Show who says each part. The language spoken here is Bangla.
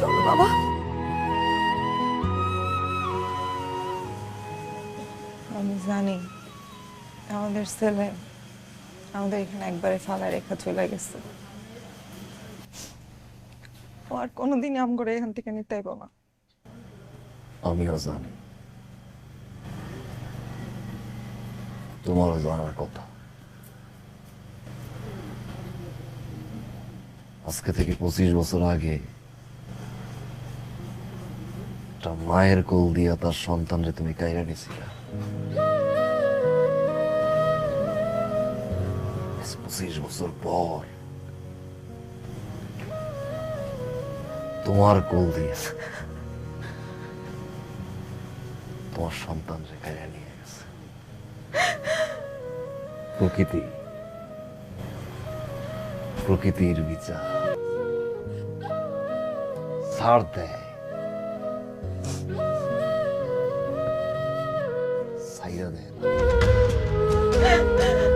Speaker 1: চলো বাবা।
Speaker 2: আমি জানি আমাদের ছেলে আমাদের এখানে একবারে ফালা রেখা চলে গেছে। ও আর কোনোদিন আম করে এখান থেকে নিতে না।
Speaker 3: আমিও জানি। তোমারও জানার কথা। আজকে থেকে পঁচিশ বছর আগে একটা মায়ের কোল দিয়া তার সন্তানরে তুমি কাইরা নিছিলা। পঁচিশ বছর পর তোমার কোল দিয়ে তোমার সন্তান রেখায় নিয়ে গেছে। প্রকৃতি, প্রকৃতির বিচার। ছাড় দেয় ছাইরা দেয় না।